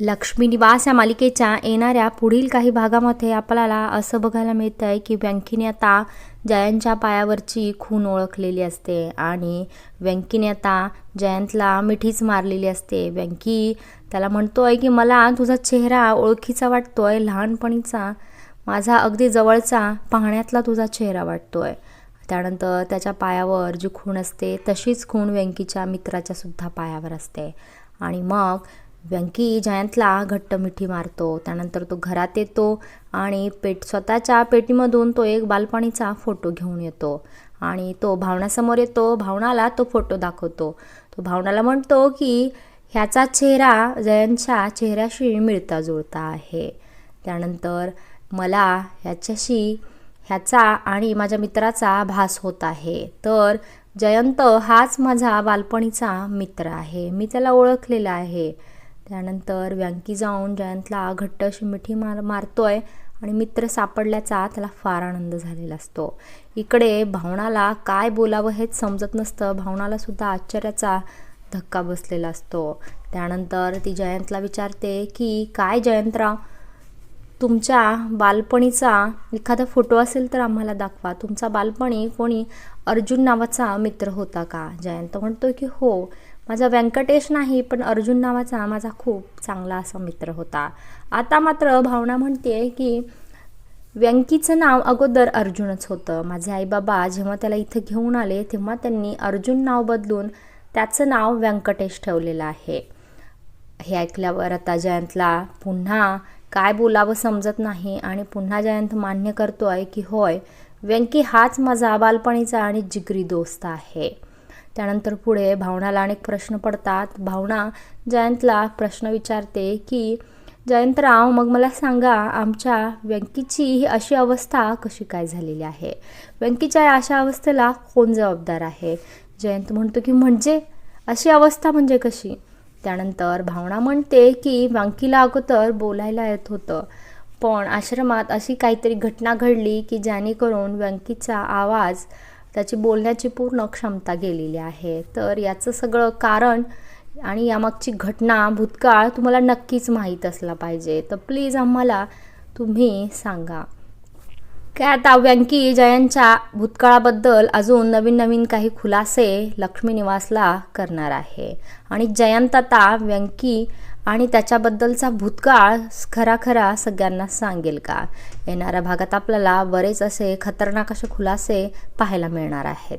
लक्ष्मी निवास या मालिकेच्या येणाऱ्या पुढील काही भागामध्ये आपल्याला असं बघायला मिळतं आहे की व्यंकीने आता जयंतच्या पायावरची खून ओळखलेली असते आणि व्यंकीने आता जयंतला मिठीच मारलेली असते. व्यंकी त्याला म्हणतो आहे की मला तुझा चेहरा ओळखीचा वाटतोय लहानपणीचा. माझा अगदी जवळचा पाहण्यातला तुझा चेहरा वाटतो आहे त्यानंतर त्याच्या पायावर जी खूण असते तशीच खूण व्यंकीच्या मित्राच्या सुद्धा पायावर असते. आणि मग व्यंकी जयंतला घट्ट मिठी मारतो. त्यानंतर तो घरात येतो आणि पेट स्वतःच्या पेटीमधून तो एक बालपणीचा फोटो घेऊन येतो आणि तो भावनासमोर येतो. भावनाला तो फोटो दाखवतो. तो भावनाला म्हणतो की ह्याचा चेहरा जयंतच्या चेहऱ्याशी मिळता जुळता आहे. त्यानंतर मला ह्याच्याशी ह्याचा आणि माझ्या मित्राचा भास होत आहे. तर जयंत हाच माझा बालपणीचा मित्र आहे. मी त्याला ओळखलेला आहे. त्यानंतर व्यंकी जाऊन जयंतला घट्ट अशी मिठी मार मारतोय आणि मित्र सापडल्याचा त्याला फार आनंद झालेला असतो. इकडे भावनाला काय बोलावं हेच समजत नसतं. भावनाला सुद्धा आश्चर्याचा धक्का बसलेला असतो. त्यानंतर ती जयंतला विचारते की काय जयंतराव तुमच्या बालपणीचा एखादा फोटो असेल तर आम्हाला दाखवा. तुमचा बालपणी कोणी अर्जुन नावाचा मित्र होता का? जयंत म्हणतो की हो. माझा व्यंकटेश नाही पण अर्जुन नावाचा माझा खूप चांगला असा मित्र होता. आता मात्र भावना म्हणते की व्यंकीचं नाव अगोदर अर्जुनच होतं. माझे आईबाबा जेव्हा त्याला इथं घेऊन आले तेव्हा त्यांनी अर्जुन नाव बदलून त्याचं नाव व्यंकटेश ठेवलेलं आहे. हे ऐकल्यावर आता जयंतला पुन्हा काय बोलावं समजत नाही आणि पुन्हा जयंत मान्य करतो आहे की होय व्यंकी हाच माझा बालपणीचा आणि जिगरी दोस्त आहे. त्यानंतर पुढे भावनाला अनेक प्रश्न पडतात. भावना जयंतला प्रश्न विचारते की जयंतराव मग मला सांगा आमच्या व्यंकीची ही अशी अवस्था कशी काय झालेली आहे? व्यंकीच्या या अशा अवस्थेला कोण जबाबदार आहे? जयंत म्हणतो की म्हणजे? अशी अवस्था म्हणजे कशी? त्यानंतर भावना म्हणते की व्यंकीला अगोदर बोलायला येत होतं. पण आश्रमात अशी काहीतरी घटना घडली की जेणेकरून व्यंकीचा आवाज त्याची बोलण्याची पूर्ण क्षमता गेलेली आहे. तर याचं सगळं कारण आणि यामागची घटना भूतकाळ तुम्हाला नक्कीच माहीत असला पाहिजे. तर प्लीज आम्हाला तुम्ही सांगा. काय आता व्यंकी जयंतच्या भूतकाळाबद्दल अजून नवीन नवीन काही खुलासे लक्ष्मी निवासला करणार आहे. आणि जयंत आता व्यंकी आणि त्याच्याबद्दलचा भूतकाळ खरा खरा सगळ्यांना सांगेल का? येणाऱ्या भागात आपल्याला बरेच असे खतरनाक असे खुलासे पाहायला मिळणार आहेत.